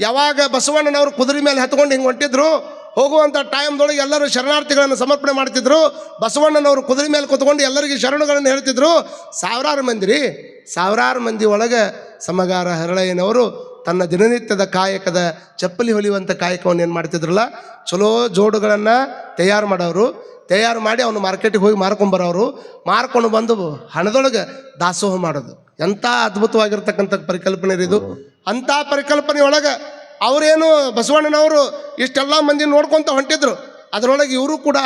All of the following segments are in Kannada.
ಯಾವಾಗ ಬಸವಣ್ಣನವರು ಕುದುರೆ ಮೇಲೆ ಹತ್ಕೊಂಡು ಹಿಂಗೆ ಹೊಂಟಿದ್ರು ಹೋಗುವಂಥ ಟೈಮ್ದೊಳಗೆ ಎಲ್ಲರೂ ಶರಣಾರ್ಥಿಗಳನ್ನು ಸಮರ್ಪಣೆ ಮಾಡ್ತಿದ್ರು. ಬಸವಣ್ಣನವರು ಕುದುರೆ ಮೇಲೆ ಕೂತ್ಕೊಂಡು ಎಲ್ಲರಿಗೆ ಶರಣುಗಳನ್ನು ಹೇಳ್ತಿದ್ರು. ಸಾವಿರಾರು ಮಂದಿ ರೀ, ಸಾವಿರಾರು ಮಂದಿ ಒಳಗೆ ಸಮಗಾರ ಹರಳಯ್ಯನವರು ತನ್ನ ದಿನನಿತ್ಯದ ಕಾಯಕದ ಚಪ್ಪಲಿ ಹೊಲಿಯುವಂಥ ಕಾಯಕವನ್ನು ಏನು ಮಾಡ್ತಿದ್ರಲ್ಲ? ಚಲೋ ಜೋಡುಗಳನ್ನು ತಯಾರು ಮಾಡೋರು. ತಯಾರು ಮಾಡಿ ಅವನು ಮಾರ್ಕೆಟಿಗೆ ಹೋಗಿ ಮಾರ್ಕೊಂಬರೋರು ಮಾರ್ಕೊಂಡು ಬಂದು ಹಣದೊಳಗೆ ದಾಸೋಹ ಮಾಡೋದು. ಎಂಥ ಅದ್ಭುತವಾಗಿರ್ತಕ್ಕಂಥ ಪರಿಕಲ್ಪನೆ ಇದು. ಅಂಥ ಪರಿಕಲ್ಪನೆ ಒಳಗೆ ಅವರೇನು ಬಸವಣ್ಣನವರು ಇಷ್ಟೆಲ್ಲ ಮಂದಿ ನೋಡ್ಕೊತ ಹೊಂಟಿದ್ರು. ಅದರೊಳಗೆ ಇವರು ಕೂಡ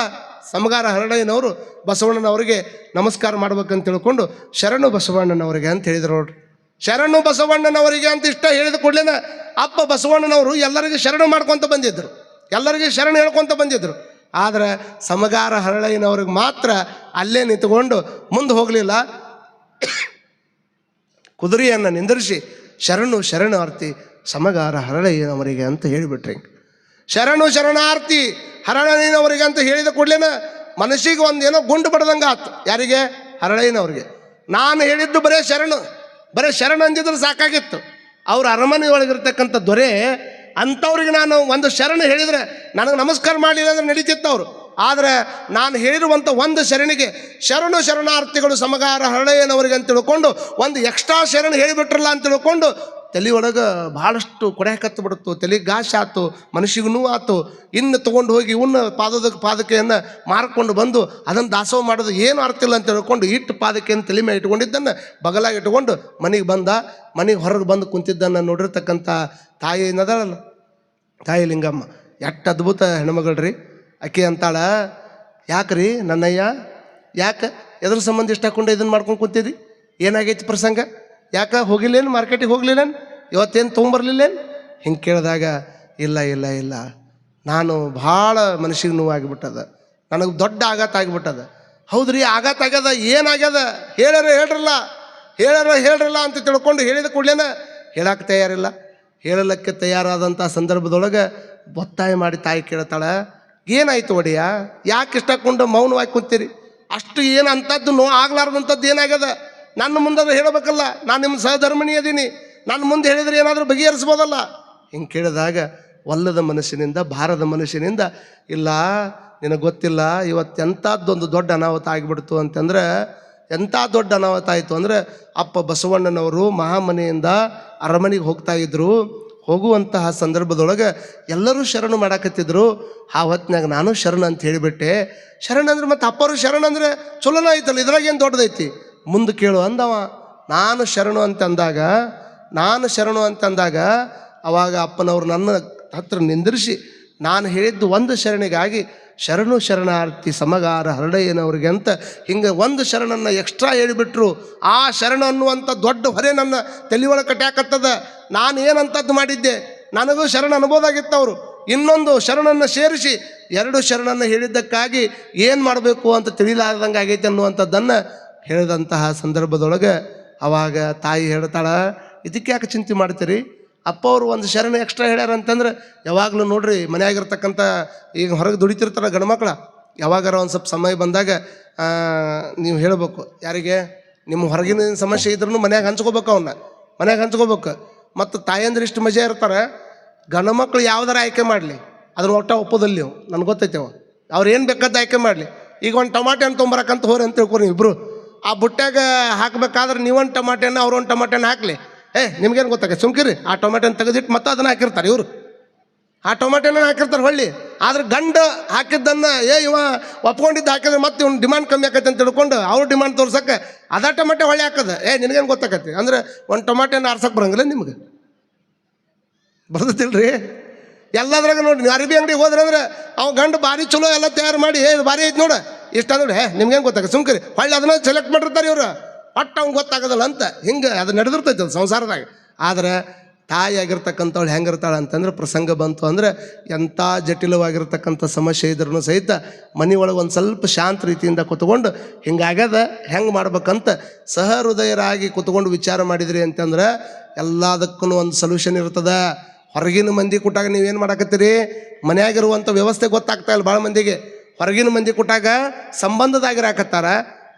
ಸಮಗಾರ ಹರಡಯ್ಯನವರು ಬಸವಣ್ಣನವರಿಗೆ ನಮಸ್ಕಾರ ಮಾಡ್ಬೇಕಂತ ತಿಳ್ಕೊಂಡು ಶರಣು ಬಸವಣ್ಣನವರಿಗೆ ಅಂತ ಹೇಳಿದ್ರು ನೋಡ್ರಿ. ಶರಣು ಬಸವಣ್ಣನವರಿಗೆ ಅಂತ ಇಷ್ಟ ಹೇಳಿದ ಕೂಡಲೇ ಅಪ್ಪ ಬಸವಣ್ಣನವರು ಎಲ್ಲರಿಗೂ ಶರಣು ಮಾಡ್ಕೊತ ಬಂದಿದ್ದರು ಎಲ್ಲರಿಗೆ ಶರಣ ಹೇಳ್ಕೊತ ಬಂದಿದ್ದರು ಆದರೆ ಸಮಗಾರ ಹರಳಯ್ಯನವ್ರಿಗೆ ಮಾತ್ರ ಅಲ್ಲೇ ನಿಂತ್ಕೊಂಡು ಮುಂದೆ ಹೋಗಲಿಲ್ಲ. ಕುದುರೆಯನ್ನು ನಿಂದಿರಿಸಿ ಶರಣು ಶರಣಾರ್ಥಿ ಸಮಗಾರ ಹರಳಯ್ಯನವರಿಗೆ ಅಂತ ಹೇಳಿಬಿಟ್ರಿ. ಶರಣು ಶರಣಾರ್ಥಿ ಹರಳಯ್ಯನವರಿಗೆ ಅಂತ ಹೇಳಿದ ಕೂಡಲೇ ಮನಸ್ಸಿಗೆ ಒಂದೇನೋ ಗುಂಡು ಬಡ್ದಂಗೆ ಆತು ಯಾರಿಗೆ? ಹರಳಯ್ಯನವ್ರಿಗೆ. ನಾನು ಹೇಳಿದ್ದು ಬರೇ ಶರಣು. ಬರೇ ಶರಣ ಅಂದಿದ್ರೆ ಸಾಕಾಗಿತ್ತು. ಅವ್ರ ಅರಮನೆ ಒಳಗಿರ್ತಕ್ಕಂಥ ದೊರೆ, ಅಂಥವ್ರಿಗೆ ನಾನು ಒಂದು ಶರಣ ಹೇಳಿದರೆ ನನಗೆ ನಮಸ್ಕಾರ ಮಾಡಿಲ್ಲ ಅಂದರೆ ನಡೀತಿತ್ತು ಅವರು. ಆದರೆ ನಾನು ಹೇಳಿರುವಂಥ ಒಂದು ಶರಣಿಗೆ ಶರಣು ಶರಣಾರ್ಥಿಗಳು ಸಮಗಾರ ಹರಳೆಯನವರಿಗೆ ಅಂತ ತಿಳ್ಕೊಂಡು ಒಂದು ಎಕ್ಸ್ಟ್ರಾ ಶರಣ ಹೇಳಿಬಿಟ್ರಲ್ಲ ಅಂತ ತಿಳ್ಕೊಂಡು ತಲೆ ಒಳಗೆ ಭಾಳಷ್ಟು ಕೊಡೆ ಕತ್ತು ಬಿಡ್ತು ತಲೆ ಗಾಶ ಆತು ಮನುಷ್ಯಗೂ ಆಯ್ತು ಇನ್ನು ತೊಗೊಂಡು ಹೋಗಿ ಉನ್ನ ಪಾದದ ಪಾದಕೆಯನ್ನು ಮಾರ್ಕೊಂಡು ಬಂದು ಅದನ್ನು ದಾಸೋಹ ಮಾಡೋದು ಏನು ಅರ್ಥ ಇಲ್ಲ ಅಂತ ಹೇಳ್ಕೊಂಡು ಇಟ್ಟು ಪಾದಕೆಯನ್ನು ತಲೆ ಮೇಲೆ ಇಟ್ಕೊಂಡಿದ್ದನ್ನು ಬಗಲಾಗಿ ಇಟ್ಕೊಂಡು ಮನೆಗೆ ಬಂದ, ಮನೆಗೆ ಹೊರಗೆ ಬಂದು ಕುಂತಿದ್ದನ್ನು ನೋಡಿರ್ತಕ್ಕಂಥ ತಾಯಿ ಏನದಲ್ಲ ತಾಯಿ ಲಿಂಗಮ್ಮ. ಎಷ್ಟು ಅದ್ಭುತ ಹೆಣ್ಮಗಳ್ರಿ. ಆಕೆ ಅಂತಾಳ, ಯಾಕ್ರಿ ನನ್ನಯ್ಯ, ಯಾಕೆ ಎದ್ರ ಸಂಬಂಧ ಇಷ್ಟ ಹಾಕೊಂಡು ಇದನ್ನು ಮಾಡ್ಕೊಂಡು ಕುಂತಿದ್ದಿ? ಏನಾಗೈತಿ ಪ್ರಸಂಗ? ಯಾಕೆ ಹೋಗಿಲ್ಲೇನು? ಮಾರ್ಕೆಟಿಗೆ ಹೋಗ್ಲಿಲ್ಲೇನು? ಇವತ್ತೇನು ತೊಗೊಂಬರ್ಲಿಲ್ಲೇನು? ಹಿಂಗೆ ಕೇಳಿದಾಗ, ಇಲ್ಲ ಇಲ್ಲ ಇಲ್ಲ. ನಾನು ಭಾಳ ಮನಸ್ಸಿಗೆ ನೋವಾಗಿಬಿಟ್ಟದ. ನನಗೆ ದೊಡ್ಡ ಆಘಾತ ಆಗಿಬಿಟ್ಟದ. ಹೌದ್ರಿ, ಆಘಾತ ಆಗ್ಯದ? ಏನಾಗ್ಯದ? ಹೇಳ್ಯಾರ, ಹೇಳ್ರಲ್ಲ. ಹೇಳ್ಯಾರ, ಹೇಳ್ರಲ್ಲ ಅಂತ ತಿಳ್ಕೊಂಡು ಹೇಳಿದ ಕೂಡಲೇನ ಹೇಳಕ್ಕೆ ತಯಾರಿಲ್ಲ. ಹೇಳಲಿಕ್ಕೆ ತಯಾರಾದಂಥ ಸಂದರ್ಭದೊಳಗೆ ಒತ್ತಾಯ ಮಾಡಿ ತಾಯಿ ಕೇಳ್ತಾಳೆ, ಏನಾಯ್ತು ಒಡೆಯ? ಯಾಕೆ ಇಷ್ಟಕೊಂಡು ಮೌನವಾಗಿ ಕುಂತೀರಿ? ಅಷ್ಟು ಏನು ಅಂಥದ್ದು ನೋ ಆಗ್ಲಾರ್ದಂಥದ್ದು ಏನಾಗ್ಯದ? ನನ್ನ ಮುಂದೆ ಹೇಳಬೇಕಲ್ಲ. ನಾನು ನಿಮ್ಮ ಸಹಧರ್ಮಣಿ ಅದೀನಿ ನನ್ನ ಮುಂದೆ ಹೇಳಿದರೆ ಏನಾದರೂ ಬಗೆಹರಿಸ್ಬೋದಲ್ಲ? ಹಿಂಗೆ ಕೇಳಿದಾಗ ಒಲ್ಲದ ಮನಸ್ಸಿನಿಂದ, ಭಾರದ ಮನಸ್ಸಿನಿಂದ, ಇಲ್ಲ, ನಿನಗೆ ಗೊತ್ತಿಲ್ಲ, ಇವತ್ತು ಎಂಥದ್ದೊಂದು ದೊಡ್ಡ ಅನಾಹುತ ಆಗಿಬಿಡ್ತು ಅಂತಂದ್ರೆ ಎಂಥ ದೊಡ್ಡ ಅನಾಹುತ ಆಯಿತು ಅಂದರೆ, ಅಪ್ಪ ಬಸವಣ್ಣನವರು ಮಹಾಮನೆಯಿಂದ ಅರಮನೆಗೆ ಹೋಗ್ತಾ ಇದ್ದರು ಹೋಗುವಂತಹ ಸಂದರ್ಭದೊಳಗೆ ಎಲ್ಲರೂ ಶರಣು ಮಾಡಾಕತ್ತಿದ್ರು. ಆ ಹೊತ್ತಿನಾಗ ನಾನು ಶರಣ ಅಂತ ಹೇಳಿಬಿಟ್ಟೆ. ಶರಣ ಅಂದ್ರೆ ಮತ್ತು ಅಪ್ಪರು ಶರಣ ಅಂದರೆ ಚಲೋನ ಐತಲ್ಲ? ಇದ್ರಾಗ ಏನು ದೊಡ್ಡದೈತಿ? ಮುಂದೆ ಕೇಳು ಅಂದವ. ನಾನು ಶರಣು ಅಂತಂದಾಗ ನಾನು ಶರಣು ಅಂತಂದಾಗ ಅವಾಗ ಅಪ್ಪನವ್ರು ನನ್ನ ಹತ್ರ ನಿಂದಿರಿಸಿ, ನಾನು ಹೇಳಿದ್ದು ಒಂದು ಶರಣಿಗಾಗಿ, ಶರಣು ಶರಣಾರ್ಥಿ ಸಮಗಾರ ಹರಡಯ್ಯನವ್ರಿಗೆ ಅಂತ ಹಿಂಗೆ ಒಂದು ಶರಣನ್ನು ಎಕ್ಸ್ಟ್ರಾ ಹೇಳಿಬಿಟ್ರು. ಆ ಶರಣ ಅನ್ನುವಂಥ ದೊಡ್ಡ ಹೊರೆ ನನ್ನ ತಲೆಯೊಳಗೆ ಕಟ್ಯಾಕತ್ತದ. ನಾನು ಏನಂತದ್ದು ಮಾಡಿದ್ದೆ? ನನಗೂ ಶರಣ ಅನ್ಬೋದಾಗಿತ್ತು ಅವರು ಇನ್ನೊಂದು ಶರಣನ್ನು ಸೇರಿಸಿ, ಎರಡು ಶರಣನ್ನು ಹೇಳಿದ್ದಕ್ಕಾಗಿ ಏನು ಮಾಡಬೇಕು ಅಂತ ತಿಳಿಲಾರ್ದಂಗೆ ಆಗೈತೆ ಅನ್ನುವಂಥದ್ದನ್ನು ಹೇಳಿದಂತಹ ಸಂದರ್ಭದೊಳಗೆ ಅವಾಗ ತಾಯಿ ಹೇಳ್ತಾಳ, ಇದಕ್ಕೆ ಯಾಕೆ ಚಿಂತೆ ಮಾಡ್ತೀರಿ? ಅಪ್ಪ ಅವರು ಒಂದು ಶರಣ ಎಕ್ಸ್ಟ್ರಾ ಹೇಳ್ಯಾರ ಅಂತಂದ್ರೆ, ಯಾವಾಗಲೂ ನೋಡ್ರಿ ಮನೆಯಾಗಿರ್ತಕ್ಕಂಥ ಈಗ ಹೊರಗೆ ದುಡಿತಿರ್ತಾರ ಗಂಡ್ಮಕ್ಳ ಯಾವಾಗಾರ ಒಂದು ಸ್ವಲ್ಪ ಸಮಯ ಬಂದಾಗ ನೀವು ಹೇಳಬೇಕು, ಯಾರಿಗೆ? ನಿಮ್ಮ ಹೊರಗಿನ ಸಮಸ್ಯೆ ಇದ್ರೂ ಮನ್ಯಾಗ ಹಂಚ್ಕೋಬೇಕು ಅವನ್ನ ಮನ್ಯಾಗ ಹಂಚ್ಕೋಬೇಕು. ಮತ್ತು ತಾಯಂದ್ರೆ ಇಷ್ಟು ಮಜಾ ಇರ್ತಾರೆ, ಗಂಡು ಮಕ್ಳು ಯಾವ್ದಾರ ಆಯ್ಕೆ ಮಾಡಲಿ, ಅದ್ರ ಒಟ್ಟ ಒಪ್ಪೋದಲ್ಲಿ ನೀವು, ನನಗೆ ಗೊತ್ತೈತೆ ಅವ. ಅವ್ರು ಏನು ಬೇಕಾದ ಆಯ್ಕೆ ಮಾಡಲಿ. ಈಗ ಒಂದು ಟೊಮಾಟೆ ಹಣ್ಣು ತೊಂಬರಕ್ಕಂತ ಹೋರಿ ಅಂತ ತಿಳ್ಕೊರಿ ಇಬ್ಬರು ಆ ಬುಟ್ಟ್ಯಾಗ ಹಾಕ್ಬೇಕಾದ್ರೆ ನೀವೊಂದು ಟಮಾಟೆನ ಅವ್ರೊಂದು ಟೊಮಾಟೆನ ಹಾಕಲಿ. ಏ, ನಿಮ್ಗೇನು ಗೊತ್ತಾಗ ಸುಮ್ಕಿರಿ. ಆ ಟೊಮೆಟೊನ ತೆಗೆದಿಟ್ಟು ಮತ್ತೆ ಅದನ್ನು ಹಾಕಿರ್ತಾರೆ ಇವರು. ಆ ಟೊಮೆಟೊನ ಹಾಕಿರ್ತಾರೆ ಹೊಳ್ಳಿ. ಆದ್ರೆ ಗಂಡ ಹಾಕಿದ್ದನ್ನು, ಏ, ಇವ ಒಪ್ಕೊಂಡಿದ್ದು ಹಾಕಿದ್ರೆ ಮತ್ತೆ ಇವ್ನು ಡಿಮಾಂಡ್ ಕಮ್ಮಿ ಆಕೈತೆ ಅಂತ ತಿಳ್ಕೊಂಡು ಅವ್ರ ಡಿಮಾಂಡ್ ತೋರ್ಸಕ್ಕೆ ಅದ ಟೊಮೆಟೊ ಹೊಳ್ಳಿ ಹಾಕದ. ಏ, ನಿನಗೇನು ಗೊತ್ತಾಕತಿ ಅಂದ್ರೆ ಒಂದು ಟೊಮೆಟೊನ ಆರ್ಸಕ್ಕೆ ಬರಂಗಿಲ್ಲ ನಿಮ್ಗೆ? ಬರ್ತತಿಲ್ರಿ? ಎಲ್ಲದ್ರಾಗ ನೋಡಿ ನೀವು ಅರಬಿ ಅಂಗಡಿಗೆ ಹೋದ್ರೆ ಅಂದ್ರೆ ಅವ ಗಂಡು ಭಾರಿ ಚಲೋ ಎಲ್ಲ ತಯಾರು ಮಾಡಿ ಹೇ ಭಾರಿ ಐತೆ ನೋಡು. ಇಷ್ಟ ಅಂದ್ರೆ ಹೇ ನಿಮ್ಗೇನು ಗೊತ್ತಾಗ ಸುಮ್ಕರಿ. ಹೊಳ್ಳಿ ಅದನ್ನ ಸೆಲೆಕ್ಟ್ ಮಾಡಿರ್ತಾರೆ ಇವ್ರು. ಒಟ್ಟು ಅವ್ನು ಗೊತ್ತಾಗೋದಲ್ಲ ಅಂತ. ಹಿಂಗೆ ಅದು ನಡೆದಿರ್ತೈತೆ ಅದು ಸಂಸಾರದಾಗ. ಆದ್ರೆ ತಾಯಿ ಆಗಿರ್ತಕ್ಕಂಥವ್ಳು ಹೆಂಗಿರ್ತಾಳೆ ಅಂತಂದ್ರೆ ಪ್ರಸಂಗ ಬಂತು ಅಂದ್ರೆ ಎಂಥ ಜಟಿಲವಾಗಿರ್ತಕ್ಕಂಥ ಸಮಸ್ಯೆ ಇದ್ರೂ ಸಹಿತ ಮನೆಯೊಳಗೆ ಒಂದು ಸ್ವಲ್ಪ ಶಾಂತ ರೀತಿಯಿಂದ ಕೂತ್ಕೊಂಡು ಹಿಂಗಾಗ್ಯದ ಹೆಂಗೆ ಮಾಡ್ಬೇಕಂತ ಸಹೃದಯರಾಗಿ ಕೂತ್ಕೊಂಡು ವಿಚಾರ ಮಾಡಿದ್ರಿ ಅಂತಂದ್ರೆ ಎಲ್ಲದಕ್ಕೂ ಒಂದು ಸೊಲ್ಯೂಷನ್ ಇರ್ತದ. ಹೊರಗಿನ ಮಂದಿ ಕೊಟ್ಟಾಗ ನೀವೇನು ಮಾಡಾಕತ್ತೀರಿ? ಮನೆಯಾಗಿರುವಂಥ ವ್ಯವಸ್ಥೆ ಗೊತ್ತಾಗ್ತಾ ಇಲ್ಲ ಭಾಳ ಮಂದಿಗೆ. ಹೊರಗಿನ ಮಂದಿ ಕೊಟ್ಟಾಗ ಸಂಬಂಧದಾಗಿರಾಕತ್ತಾರ,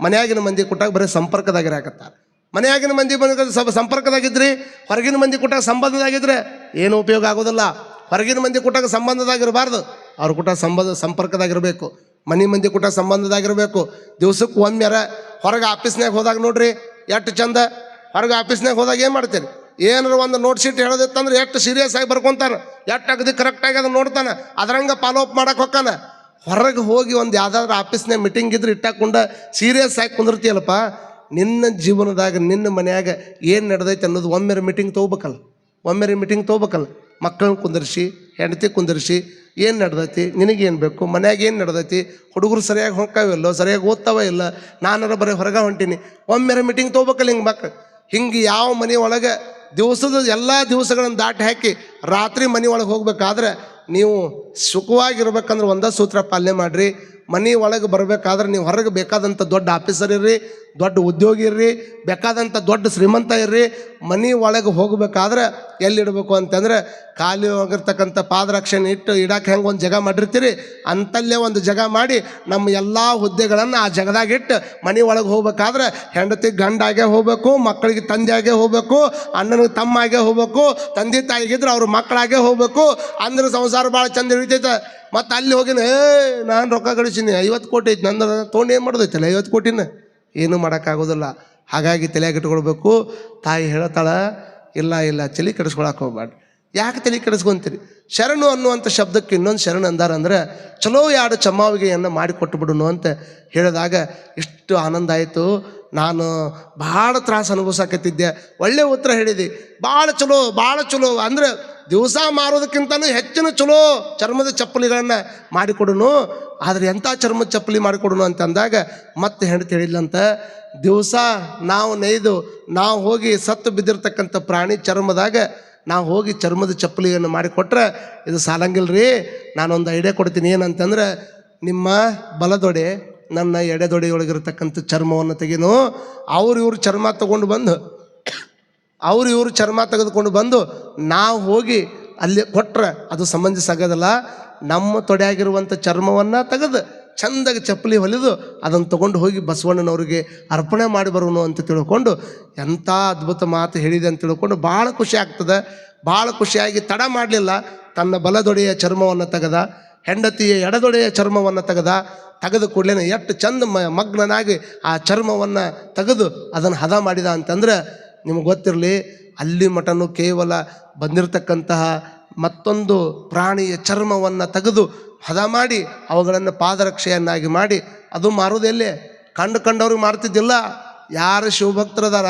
ಮನೆಯಾಗಿನ ಮಂದಿ ಕೊಟ್ಟಾಗ ಬರೀ ಸಂಪರ್ಕದಾಗಿರಾಕತ್ತಾರ. ಮನೆಯಾಗಿನ ಮಂದಿ ಬಂದ ಸ್ವಲ್ಪ ಸಂಪರ್ಕದಾಗಿದ್ರಿ, ಹೊರಗಿನ ಮಂದಿ ಕೊಟ್ಟಾಗ ಸಂಬಂಧದಾಗಿದ್ರೆ ಏನು ಉಪಯೋಗ ಆಗೋದಿಲ್ಲ. ಹೊರಗಿನ ಮಂದಿ ಕೊಟ್ಟಾಗ ಸಂಬಂಧದಾಗಿರಬಾರ್ದು, ಅವ್ರ ಕೂಟ ಸಂಬಂಧ, ಸಂಪರ್ಕದಾಗಿರಬೇಕು. ಮನೆ ಮಂದಿ ಕೂಟ ಸಂಬಂಧದಾಗಿರಬೇಕು. ದಿವ್ಸಕ್ಕೆ ಒಮ್ಮೆರ ಹೊರಗೆ ಆಫೀಸ್ನಾಗ ಹೋದಾಗ ನೋಡ್ರಿ, ಎಷ್ಟು ಚಂದ, ಹೊರಗೆ ಆಫೀಸ್ನಾಗ ಹೋದಾಗ ಏನು ಮಾಡ್ತೀರಿ? ಏನಾರ ಒಂದು ನೋಟ್ ಶೀಟ್ ಹೇಳೋದಿತ್ತಂದ್ರೆ ಎಷ್ಟು ಸೀರಿಯಸ್ ಆಗಿ ಬರ್ಕೊಂತಾನೆ, ಎಷ್ಟು ಅಗದಿ ಕರೆಕ್ಟಾಗಿ ಅದನ್ನ ನೋಡ್ತಾನೆ, ಅದ್ರಂಗೆ ಫಾಲೋ ಅಪ್ ಮಾಡಕ್ಕೆ ಹೊಕ್ಕಾನ. ಹೊರಗೆ ಹೋಗಿ ಒಂದು ಯಾವ್ದಾದ್ರು ಆಫೀಸ್ನಾಗ ಮೀಟಿಂಗ್ ಇದ್ರೆ ಇಟ್ಟಾಕೊಂಡು ಸೀರಿಯಸ್ ಆಗಿ ಕುಂದಿರ್ತೀಯಲ್ಲಪ್ಪ, ನಿನ್ನ ಜೀವನದಾಗ, ನಿನ್ನ ಮನೆಯಾಗ ಏನು ನಡೆದೈತೆ ಅನ್ನೋದು ಒಮ್ಮೆರೆ ಮೀಟಿಂಗ್ ತೊಗೋಬೇಕಲ್ಲ, ಒಮ್ಮೆರೆ ಮೀಟಿಂಗ್ ತಗೋಬೇಕಲ್ಲ. ಮಕ್ಕಳನ್ನ ಕುಂದರ್ಸಿ, ಹೆಂಡತಿ ಕುಂದರ್ಸಿ, ಏನು ನಡ್ದೈತಿ, ನಿನಗೇನು ಬೇಕು, ಮನ್ಯಾಗ ಏನು ನಡ್ದೈತಿ, ಹುಡುಗರು ಸರಿಯಾಗಿ ಹೊಂಕಾವಿಲ್ಲೋ ಸರಿಯಾಗಿ ಓದ್ತಾವ ಇಲ್ಲ, ನಾನಾರ ಬರೀ ಹೊರಗೆ ಹೊಂಟೀನಿ, ಒಮ್ಮೆರೆ ಮೀಟಿಂಗ್ ತೊಗೋಬೇಕಲ್ಲ ಹಿಂಗೆ ಮಕ್ಕಳು ಹಿಂಗೆ ಯಾವ ಮನೆ ಒಳಗೆ ದಿವಸದ ಎಲ್ಲ ದಿವಸಗಳನ್ನು ದಾಟಿ ಹಾಕಿ ರಾತ್ರಿ ಮನೆ ಒಳಗೆ ಹೋಗ್ಬೇಕಾದ್ರೆ ನೀವು ಸುಖವಾಗಿರ್ಬೇಕಂದ್ರೆ ಒಂದೇ ಸೂತ್ರ ಪಾಲನೆ ಮಾಡಿರಿ. ಮನೆ ಒಳಗೆ ಬರಬೇಕಾದ್ರೆ ನೀವು ಹೊರಗೆ ಬೇಕಾದಂಥ ದೊಡ್ಡ ಆಫೀಸರ್ ಇರ್ರಿ, ದೊಡ್ಡ ಉದ್ಯೋಗಿ ಇರ್ರಿ, ಬೇಕಾದಂಥ ದೊಡ್ಡ ಶ್ರೀಮಂತ ಇರ್ರಿ, ಮನೆ ಒಳಗೆ ಹೋಗಬೇಕಾದ್ರೆ ಎಲ್ಲಿಡಬೇಕು ಅಂತಂದ್ರೆ ಖಾಲಿ ಹೋಗಿರ್ತಕ್ಕಂಥ ಪಾದರಕ್ಷಣೆ ಇಟ್ಟು ಇಡಕ್ಕೆ ಹೆಂಗೆ ಒಂದು ಜಾಗ ಮಾಡಿರ್ತೀರಿ? ಅಂತಲ್ಲೇ ಒಂದು ಜಾಗ ಮಾಡಿ ನಮ್ಮ ಎಲ್ಲ ಹುದ್ದೆಗಳನ್ನು ಆ ಜಗದಾಗಿಟ್ಟು ಮನೆ ಒಳಗೆ ಹೋಗ್ಬೇಕಾದ್ರೆ ಹೆಂಡತಿ ಗಂಡಾಗೆ ಹೋಗ್ಬೇಕು, ಮಕ್ಕಳಿಗೆ ತಂದೆಯಾಗೆ ಹೋಗ್ಬೇಕು, ಅಣ್ಣನಿಗೆ ತಮ್ಮಾಗೆ ಹೋಗ್ಬೇಕು, ತಂದೆ ತಾಯಿಗಿದ್ರೆ ಅವ್ರ ಮಕ್ಕಳಾಗೆ ಹೋಗ್ಬೇಕು. ಅಂದ್ರೆ ಸಂಸಾರ ಭಾಳ ಚಂದ ಹಿಡಿತೈತೆ. ಮತ್ತು ಅಲ್ಲಿ ಹೋಗಿನ, ಏ, ನಾನು ರೊಕ್ಕ ಗಳಿಸೀನಿ ಐವತ್ತು ಕೋಟಿ ಐತೆ ನಂದು ತೊಗೊಂಡು ಏನು ಮಾಡೋದೈತಲ್ಲ ಐವತ್ತು ಕೋಟಿನ? ಏನೂ ಮಾಡೋಕ್ಕಾಗೋದಿಲ್ಲ. ಹಾಗಾಗಿ ತಲೆಯಾಗ ಇಟ್ಕೊಳ್ಬೇಕು ತಾಯಿ ಹೇಳ್ತಾಳೆ, ಇಲ್ಲ ಇಲ್ಲ ಚಲಿ ಕೆಡಿಸ್ಕೊಳಕ್ಕೆ ಹೋಗ್ಬೇಡ್ರಿ ಯಾಕೆ ತಲೆ ಕೆಡಿಸ್ಕೊಂತೀರಿ? ಶರಣು ಅನ್ನುವಂಥ ಶಬ್ದಕ್ಕೆ ಇನ್ನೊಂದು ಶರಣ ಅಂದಾರ ಅಂದ್ರೆ, ಚಲೋ ಎರಡು ಚಮ್ಮಾವಿಗೆಯನ್ನು ಮಾಡಿಕೊಟ್ಟು ಬಿಡುನು ಅಂತ ಹೇಳಿದಾಗ ಇಷ್ಟು ಆನಂದ ಆಯಿತು. ನಾನು ಭಾಳ ತ್ರಾಸ ಅನುಭವಿಸಕತ್ತಿದ್ದೆ. ಒಳ್ಳೆ ಉತ್ತರ ಹೇಳಿದೆ. ಭಾಳ ಚಲೋ ಭಾಳ ಚಲೋ. ಅಂದ್ರೆ ದಿವಸ ಮಾರೋದಕ್ಕಿಂತನೂ ಹೆಚ್ಚಿನ ಚಲೋ ಚರ್ಮದ ಚಪ್ಪಲಿಗಳನ್ನು ಮಾಡಿಕೊಡುನು. ಆದರೆ ಎಂಥ ಚರ್ಮದ ಚಪ್ಪಲಿ ಮಾಡಿಕೊಡುನು ಅಂತಂದಾಗ ಮತ್ತೆ ಹೆಂಡತಿ ಹೇಳಿಲ್ಲಂತ ದಿವಸ ನಾವು ನೈದು ನಾವು ಹೋಗಿ ಸತ್ತು ಬಿದ್ದಿರ್ತಕ್ಕಂಥ ಪ್ರಾಣಿ ಚರ್ಮದಾಗ ನಾವು ಹೋಗಿ ಚರ್ಮದ ಚಪ್ಪಲಿಯನ್ನು ಮಾಡಿಕೊಟ್ರೆ, ಇದು ಸಾಲಂಗಿಲ್ಲ ರೀ ನಾನೊಂದು ಐಡಿಯಾ ಕೊಡ್ತೀನಿ ಏನಂತಂದ್ರೆ, ನಿಮ್ಮ ಬಲದೊಡೆ ನನ್ನ ಎಡೆದೊಡೆಯೊಳಗಿರತಕ್ಕಂಥ ಚರ್ಮವನ್ನು ತೆಗೆನು ಅವ್ರು ಇವ್ರು ಚರ್ಮ ತಗೊಂಡು ಬಂದು, ಅವ್ರು ಇವರು ಚರ್ಮ ತೆಗೆದುಕೊಂಡು ಬಂದು ನಾವು ಹೋಗಿ ಅಲ್ಲಿ ಕೊಟ್ರೆ ಅದು ಆಗೋದಿಲ್ಲ. ನಮ್ಮ ತೊಡೆಯಾಗಿರುವಂಥ ಚರ್ಮವನ್ನು ತೆಗೆದು ಚಂದಾಗಿ ಚಪ್ಪಲಿ ಹೊಲಿದು ಅದನ್ನು ತಗೊಂಡು ಹೋಗಿ ಬಸವಣ್ಣನವ್ರಿಗೆ ಅರ್ಪಣೆ ಮಾಡಿ ಬರೋನು ಅಂತ ತಿಳ್ಕೊಂಡು ಎಂಥ ಅದ್ಭುತ ಮಾತು ಹೇಳಿದೆ ಅಂತ ತಿಳ್ಕೊಂಡು ಭಾಳ ಖುಷಿ ಆಗ್ತದೆ. ಭಾಳ ಖುಷಿಯಾಗಿ ತಡ ಮಾಡಲಿಲ್ಲ. ತನ್ನ ಬಲದೊಡೆಯ ಚರ್ಮವನ್ನು ತೆಗೆದ. ಹೆಂಡತಿಯ ಎಡದೊಡೆಯ ಚರ್ಮವನ್ನು ತೆಗೆದ, ತೆಗೆದು ಕೂಡಲೇ ಎಷ್ಟು ಚಂದ ಮ, ಮಗ್ನನಾಗಿ ಆ ಚರ್ಮವನ್ನು ತೆಗೆದು ಅದನ್ನು ಹದ ಮಾಡಿದ ಅಂತಂದ್ರೆ ನಿಮಗೆ ಗೊತ್ತಿರಲಿ, ಅಲ್ಲಿ ಮಟನು ಕೇವಲ ಬಂದಿರತಕ್ಕಂತಹ ಮತ್ತೊಂದು ಪ್ರಾಣಿಯ ಚರ್ಮವನ್ನು ತೆಗೆದು ಹದ ಮಾಡಿ, ಅವುಗಳನ್ನು ಪಾದರಕ್ಷೆಯನ್ನಾಗಿ ಮಾಡಿ, ಅದು ಮಾರೋದೆಲ್ಲೇ ಕಂಡು ಕಂಡವ್ರಿಗೆ ಮಾಡ್ತಿದ್ದಿಲ್ಲ ಯಾರು ಶಿವಭಕ್ತರದಾರ,